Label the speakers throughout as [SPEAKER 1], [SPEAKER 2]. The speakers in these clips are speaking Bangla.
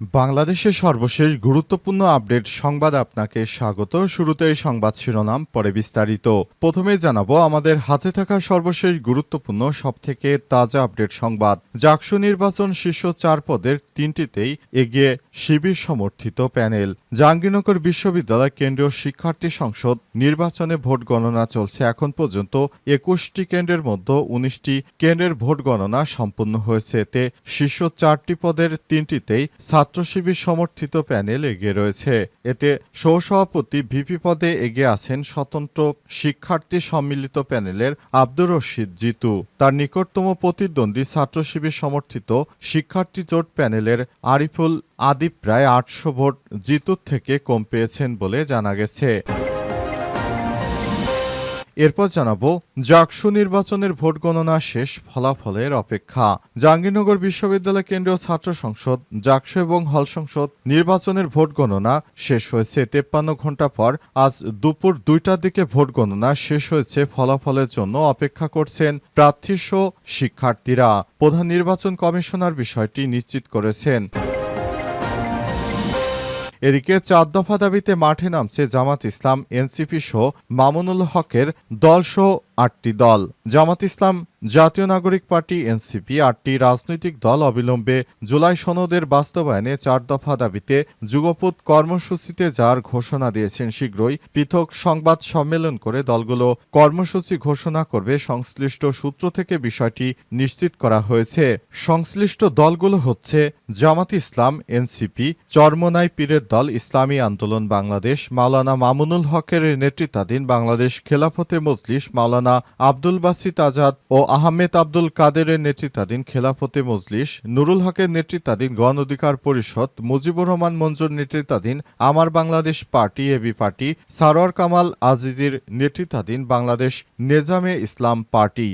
[SPEAKER 1] বাংলাদেশের সর্বশেষ গুরুত্বপূর্ণ আপডেট সংবাদ আপনাকে স্বাগত। শুরুতেই সংবাদ শিরোনাম, পরে বিস্তারিত। প্রথমে জানাব, আমাদের হাতে থাকা সর্বশেষ গুরুত্বপূর্ণ, সবথেকে তাজা আপডেট সংবাদ। জাকসু নির্বাচন শীর্ষ চার পদের তিনটিতেই এগিয়ে শিবির সমর্থিত প্যানেল। জাহাঙ্গীরনগর বিশ্ববিদ্যালয় কেন্দ্রীয় শিক্ষার্থী সংসদ নির্বাচনে ভোট গণনা চলছে। এখন পর্যন্ত একুশটি কেন্দ্রের মধ্যে উনিশটি কেন্দ্রের ভোট গণনা সম্পন্ন হয়েছে। এতে শীর্ষ চারটি পদের তিনটিতেই ছাত্র শিবির সমর্থিত প্যানেল এগিয়ে রয়েছে। এতে সহসভাপতি ভিপি পদে এগিয়ে আছেন স্বতন্ত্র শিক্ষার্থী সম্মিলিত প্যানেলের আব্দুর রশিদ জিতু। তার নিকটতম প্রতিদ্বন্দ্বী ছাত্র শিবির সমর্থিত শিক্ষার্থী জোট প্যানেলের আরিফুল আদিপ প্রায় আটশো ভোট জিতুর থেকে কম পেয়েছেন বলে জানা গেছে। এরপর জানাব, জাকসু নির্বাচনের ভোট গণনা শেষ ফলাফলের অপেক্ষা। জাহাঙ্গীরনগর বিশ্ববিদ্যালয় কেন্দ্রীয় ছাত্র সংসদ, জাকসু এবং হল সংসদ নির্বাচনের ভোট গণনা শেষ হয়েছে। তেপ্পান্ন ঘণ্টা পর আজ দুপুর দুইটার দিকে ভোট গণনা শেষ হয়েছে ফলাফলের জন্য অপেক্ষা করছেন প্রার্থীসহ শিক্ষার্থীরা। প্রধান নির্বাচন কমিশনার বিষয়টি নিশ্চিত করেছেন। এদিকে চার দফা দাবিতে মাঠে নামছে জামাত ইসলাম এনসিপি সহ মামুনুল হকের দলসহ আটটি দল। জামাত ইসলাম, জাতীয় নাগরিক পার্টি, এনসিপি আটটি রাজনৈতিক দল অবিলম্বে জুলাই সনদের বাস্তবায়নে চার দফা দাবিতে যুগপৎ কর্মসূচিতে যার ঘোষণা দিয়েছেন শীঘ্রই পৃথক সংবাদ সম্মেলন করে দলগুলো কর্মসূচি ঘোষণা করবে সংশ্লিষ্ট সূত্র থেকে বিষয়টি নিশ্চিত করা হয়েছে। সংশ্লিষ্ট দলগুলো হচ্ছে জামাত ইসলাম, এনসিপি, চরমনাই পীরের দল, ইসলামী আন্দোলন বাংলাদেশ, মাওলানা মামুনুল হকের নেতৃত্বাধীন বাংলাদেশ খেলাফতে মজলিস, মাওলানা আব্দুল বাসিত আজাদ ও আহমেদ আব্দুল কাদেরের নেতৃত্বাধীন খেলাফতে মজলিস, নুরুল হকের নেতৃত্বাধীন গণ অধিকার পরিষদ, মুজিবুর রহমান মঞ্জুর নেতৃত্বাধীন Amar Bangladesh party AB party, Sarwar Kamal আজিজির নেতৃত্বাধীন বাংলাদেশ নেজামে ইসলাম পার্টি।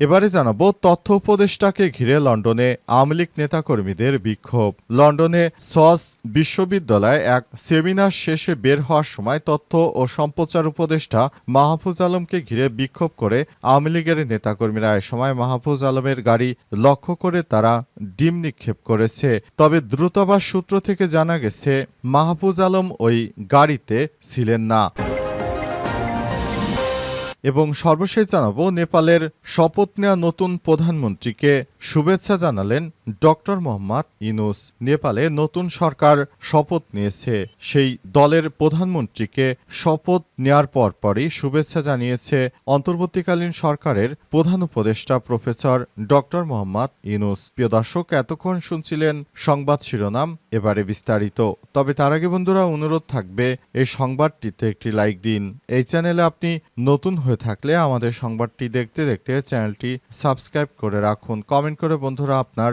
[SPEAKER 1] এবারে জানাব, তথ্য উপদেষ্টাকে ঘিরে লন্ডনে আওয়ামী লীগ নেতাকর্মীদের বিক্ষোভ। লন্ডনে সস বিশ্ববিদ্যালয়ে এক সেমিনার শেষে বের হওয়ার সময় তথ্য ও সম্প্রচার উপদেষ্টা মাহফুজ আলমকে ঘিরে বিক্ষোভ করে আওয়ামী লীগের নেতাকর্মীরা। এ সময় মাহফুজ আলমের গাড়ি লক্ষ্য করে তারা ডিম নিক্ষেপ করেছে। তবে দ্রুতবাস সূত্র থেকে জানা গেছে, মাহফুজ আলম ওই গাড়িতে ছিলেন না। এবং সর্বশেষ জানাব নেপালের শপথ নেওয়া নতুন প্রধানমন্ত্রীকে শুভেচ্ছা জানালেন ডক্টর মোহাম্মদ ইনুস নেপালে নতুন সরকার শপথ নিয়েছে। সেই দলের প্রধানমন্ত্রীকে শপথ নেয়ার পরপরই শুভেচ্ছা জানিয়েছে অন্তর্বর্তীকালীন সরকারের প্রধান উপদেষ্টা প্রফেসর ডক্টর মোহাম্মদ ইনুস প্রিয় দর্শক, এতক্ষণ শুনছিলেন সংবাদ শিরোনাম, এবারে বিস্তারিত। তবে তার আগে বন্ধুরা, অনুরোধ থাকবে এই সংবাদটিতে একটি লাইক দিন। এই চ্যানেলে আপনি নতুন হয়ে থাকলে আমাদের সংবাদটি দেখতে দেখতে চ্যানেলটি সাবস্ক্রাইব করে রাখুন। কমেন্ট করে বন্ধুরা আপনার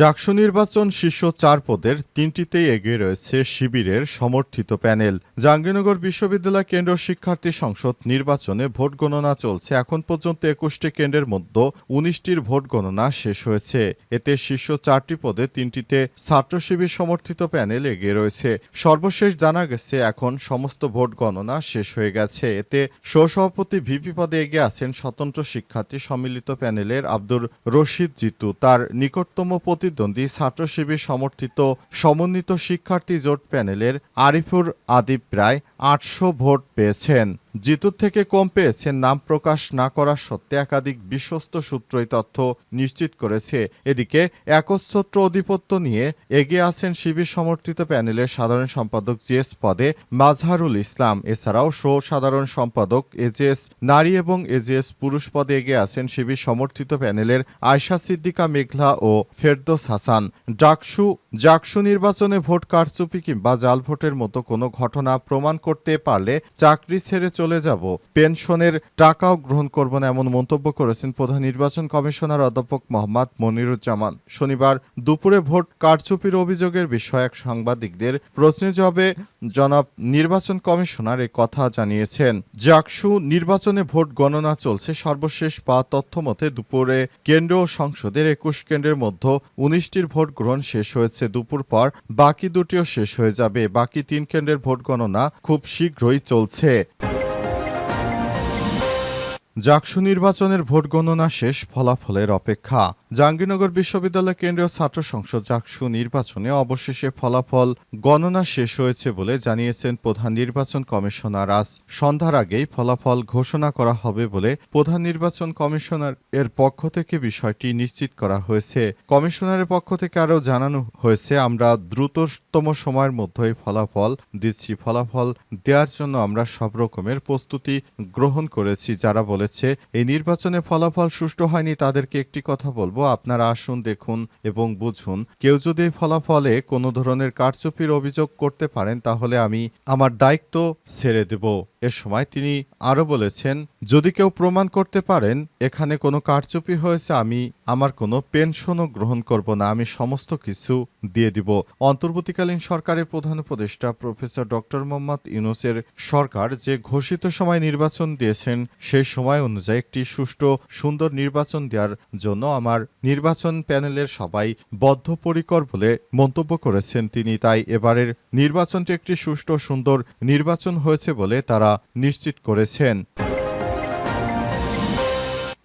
[SPEAKER 1] জাকসু নির্বাচন শীর্ষ চার পদের তিনটিতেই এগিয়ে রয়েছে শিবিরের সমর্থিত প্যানেল। জাহাঙ্গীরনগর বিশ্ববিদ্যালয় কেন্দ্র শিক্ষার্থী সংসদ নির্বাচনে ভোট গণনা চলছে। এখন পর্যন্ত একুশটি কেন্দ্রের মধ্যে উনিশটির ভোট গণনা শেষ হয়েছে। এতে শীর্ষ চারটি পদে তিনটিতে ছাত্র শিবির সমর্থিত প্যানেল এগিয়ে রয়েছে। সর্বশেষ জানা গেছে, এখন সমস্ত ভোট গণনা শেষ হয়ে গেছে। এতে সহসভাপতি ভিপি পদে এগিয়ে আছেন স্বতন্ত্র শিক্ষার্থী সম্মিলিত প্যানেলের আব্দুর রশিদ জিতু। তার নিকটতম প্রতিদ্বন্দ্বী ছাত্র শিবির সমর্থিত সমন্বিত শিক্ষার্থী জোট প্যানেলের আরিফুর আদিব প্রায় আটশো ভোট পেয়েছেন। জিতুর থেকে কম পেয়েছেন নাম প্রকাশ না করার সত্ত্বে একাধিক বিশ্বস্ত সূত্রই তথ্য নিশ্চিত করেছে। এদিকে একচ্ছত্র আধিপত্য নিয়ে এগিয়ে আছেন শিবির সমর্থিত প্যানেলের সাধারণ সম্পাদক জিএস পদে মাজহারুল ইসলাম। এছাড়াও শো সাধারণ সম্পাদক এজেএস নারী এবং এজেএস পুরুষ পদে এগিয়ে আছেন শিবির সমর্থিত প্যানেলের আয়শা সিদ্দিকা মেঘলা ও ফেরদোস হাসান। ডাকসু, জাকসু নির্বাচনে ভোট কারচুপি কিংবা জাল ভোটের মতো কোনো ঘটনা প্রমাণ করতে পারলে চাকরি ছেড়ে চলে যাব। পেনশনের টাকাও গ্রহণ করব না এমন মন্তব্য করেছেন প্রধান নির্বাচন কমিশনার অধ্যাপক মোহাম্মদ মনিরুজ্জামান। শনিবার দুপুরে ভোট কারচুপির অভিযোগের বিষয়ে এক সাংবাদিকদের প্রশ্নের জবাবে জনাব নির্বাচন কমিশনার এ কথা জানিয়েছেন। জাকসু নির্বাচনে ভোট গণনা চলছে সর্বশেষ পাওয়া তথ্য মতে দুপুরে। কেন্দ্র ও সংসদের একুশ কেন্দ্রের মধ্যে উনিশটির ভোট গ্রহণ শেষ হয়েছে। দুপুর পর বাকি দুটিও শেষ হয়ে যাবে। বাকি তিন কেন্দ্রের ভোট গণনা খুব শীঘ্রই চলছে। জাকসু নির্বাচনের ভোট গণনা শেষ ফলাফলের অপেক্ষা। জাহাঙ্গীরনগর বিশ্ববিদ্যালয় কেন্দ্রীয় ছাত্র সংসদ জাকসু নির্বাচনে অবশেষে ফলাফল গণনা শেষ হয়েছে বলে জানিয়েছেন প্রধান নির্বাচন কমিশনার। আজ সন্ধ্যার আগেই ফলাফল ঘোষণা করা হবে বলে প্রধান নির্বাচন কমিশনার এর পক্ষ থেকে বিষয়টি নিশ্চিত করা হয়েছে। কমিশনারের পক্ষ থেকে আরও জানানো হয়েছে, আমরা দ্রুততম সময়ের মধ্যেই ফলাফল দিচ্ছি। ফলাফল দেওয়ার জন্য আমরা সব রকমের প্রস্তুতি গ্রহণ করেছি। যারা বলেছে, এই নির্বাচনে ফলাফল সুষ্ঠু হয়নি, তাদেরকে একটি কথা বলব আপনারা আসুন, দেখুন এবং বুঝুন। কেউ যদি ফলাফলে কোনো ধরনের কারচুপির অভিযোগ করতে পারেন, তাহলে আমি আমার দায়িত্ব ছেড়ে দেব। এ সময় তিনি আরও বলেছেন, যদি কেউ প্রমাণ করতে পারেন, এখানে কোনো কারচুপি হয়েছে, আমি আমার কোনো পেনশনও গ্রহণ করব না, আমি সমস্ত কিছু দিয়ে দিব। অন্তর্বর্তীকালীন সরকারের প্রধান উপদেষ্টা প্রফেসর ডক্টর মোহাম্মদ ইউনুসের সরকার যে ঘোষিত সময় নির্বাচন দিয়েছেন, সেই সময় অনুযায়ী একটি সুষ্ঠু, সুন্দর নির্বাচন দেওয়ার জন্য আমার নির্বাচন প্যানেলের সবাই বদ্ধপরিকর বলে মন্তব্য করেছেন তিনি। তাই এবারের নির্বাচনটি একটি সুষ্ঠু, সুন্দর নির্বাচন হয়েছে বলে তারা নিশ্চিত করেছেন।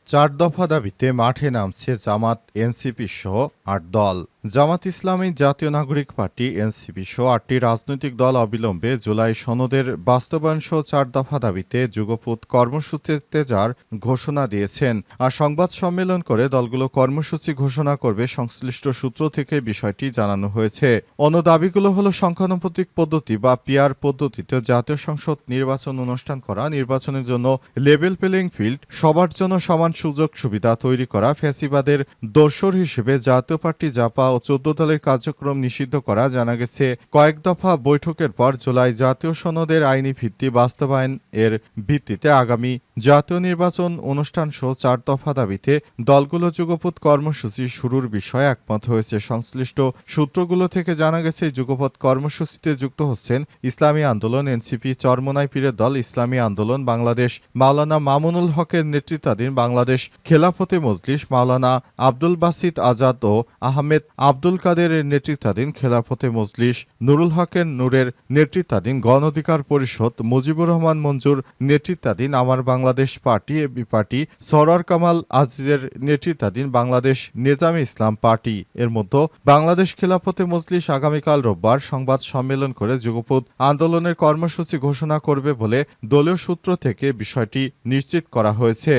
[SPEAKER 1] চার দফা দাবিতে মাঠে নামছে জামাত, এনসিপি সহ আট দল। জামাত ইসলামী জাতীয় নাগরিক পার্টি, এনসিপি সহ আটটি রাজনৈতিক দল অবিলম্বে জুলাই সনদের বাস্তবায়ন সহ চার দফা দাবিতে যুগপুত কর্মসূচিতে যার ঘোষণা দিয়েছেন। আর সংবাদ সম্মেলন করে দলগুলো কর্মসূচি ঘোষণা করবে সংশ্লিষ্ট সূত্র থেকে বিষয়টি জানানো হয়েছে। অন্য দাবিগুলো হলো সংখ্যানুপাতিক পদ্ধতি বা পিয়ার পদ্ধতিতে জাতীয় সংসদ নির্বাচন অনুষ্ঠান করা, নির্বাচনের জন্য লেভেল প্লেইং ফিল্ড, সবার জন্য সমান সুযোগ সুবিধা তৈরি করা, ফ্যাসিবাদের দোসর হিসেবে জাতীয় পার্টি জাপা ও চোদ্দ দলের কার্যক্রম নিষিদ্ধ করা জানা গেছে। কয়েক দফা বৈঠকের পর জুলাই জাতীয় সনদের আইনি ভিত্তি বাস্তবায়ন এর ভিত্তিতে আগামী জাতীয় নির্বাচন অনুষ্ঠান সহ চার দফা দাবিতে দলগুলো যুগপৎ কর্মসূচি শুরুর বিষয়ে একমত হয়েছে। সংশ্লিষ্ট সূত্রগুলো থেকে জানা গেছে, যুগপৎ কর্মসূচিতে যুক্ত হচ্ছেন ইসলামী আন্দোলন, এনসিপি, চরমনাই পীরের দল, ইসলামী আন্দোলন, বাংলাদেশ, মাওলানা মামুনুল হকের নেতৃত্বাধীন বাংলাদেশ খেলাফতে মজলিস, মাওলানা আব্দুল বাসিত আজাদ ও আহমেদ আব্দুল কাদেরের নেতৃত্বাধীন খেলাফতে মজলিস, নুরুল হকের নূরের নেতৃত্বাধীন গণ অধিকার পরিষদ, মুজিবুর রহমান মঞ্জুর নেতৃত্বাধীন Amar Bangladesh party AB party Sarwar Kamal আজিজের নেতৃত্বাধীন বাংলাদেশ নেজামে ইসলাম পার্টি। এর মধ্যে বাংলাদেশ খেলাফতে মজলিস আগামীকাল রোববার সংবাদ সম্মেলন করে যুগপৎ আন্দোলনের কর্মসূচি ঘোষণা করবে বলে দলীয় সূত্র থেকে বিষয়টি নিশ্চিত করা হয়েছে।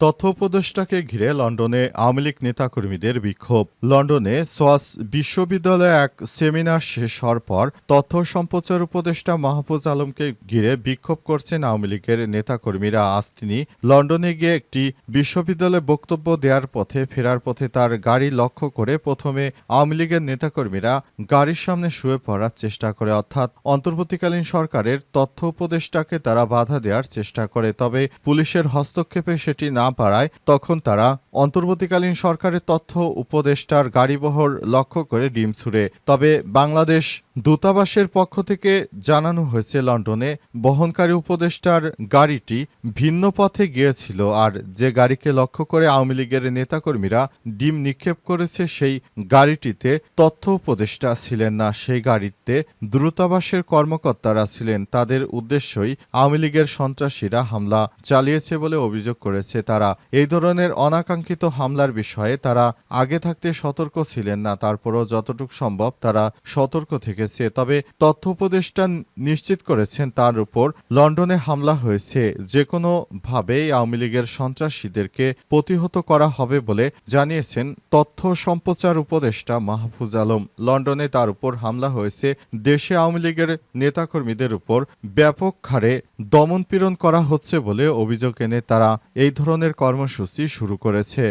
[SPEAKER 1] তথ্য উপদেষ্টাকে ঘিরে লন্ডনে আওয়ামী লীগ নেতাকর্মীদের বিক্ষোভ। লন্ডনে সোয়াস বিশ্ববিদ্যালয়ে এক সেমিনার শেষ হওয়ার পর তথ্য সম্প্রচার উপদেষ্টা মাহফুজ আলমকে ঘিরে বিক্ষোভ করছেন আওয়ামী লীগের নেতাকর্মীরা। আজ তিনি লন্ডনে গিয়ে একটি বিশ্ববিদ্যালয়ে বক্তব্য দেওয়ার পথে ফেরার পথে তার গাড়ি লক্ষ্য করে প্রথমে আওয়ামী লীগের নেতাকর্মীরা গাড়ির সামনে শুয়ে পড়ার চেষ্টা করে, অর্থাৎ অন্তর্বর্তীকালীন সরকারের তথ্য উপদেষ্টাকে তারা বাধা দেওয়ার চেষ্টা করে। তবে পুলিশের হস্তক্ষেপে সেটি না পারায় তখন তারা অন্তর্বর্তীকালীন সরকারের তথ্য উপদেষ্টার গাড়িবহর লক্ষ্য করে ডিম ছুড়ে। তবে বাংলাদেশ দূতাবাসের পক্ষ থেকে জানানো হয়েছে, লন্ডনে বহনকারী উপদেষ্টার গাড়িটি ভিন্ন পথে গিয়েছিল আর যে গাড়িকে লক্ষ্য করে আওয়ামী লীগের নেতাকর্মীরা ডিম নিক্ষেপ করেছে, সেই গাড়িটিতে তথ্য উপদেষ্টা ছিলেন না। সেই গাড়িতে দূতাবাসের কর্মকর্তারা ছিলেন। তাদের উদ্দেশ্যই আওয়ামী লীগের সন্ত্রাসীরা হামলা চালিয়েছে বলে অভিযোগ করেছে। তারা এই ধরনের অনাকাঙ্ক্ষিত হামলার বিষয়ে তারা আগে থাকতে সতর্ক ছিলেন না, তারপরও যতটুকু সম্ভব তারা সতর্ক থেকেছে। তবে তথ্য উপদেষ্টা নিশ্চিত করেছেন তার উপর লন্ডনে হামলা হয়েছে যে কোনো ভাবে আওয়ামী লীগের সন্ত্রাসীদেরকে প্রতিহত করা হবে বলে জানিয়েছেন তথ্য সম্প্রচার উপদেষ্টা মাহফুজ আলম। লন্ডনে তার উপর হামলা হয়েছে, দেশে আওয়ামী লীগের নেতাকর্মীদের উপর ব্যাপক হারে দমনপীড়ন করা হচ্ছে বলে অভিযোগ এনে তারা এই ধরনের কর্মসূচি শুরু করেছে।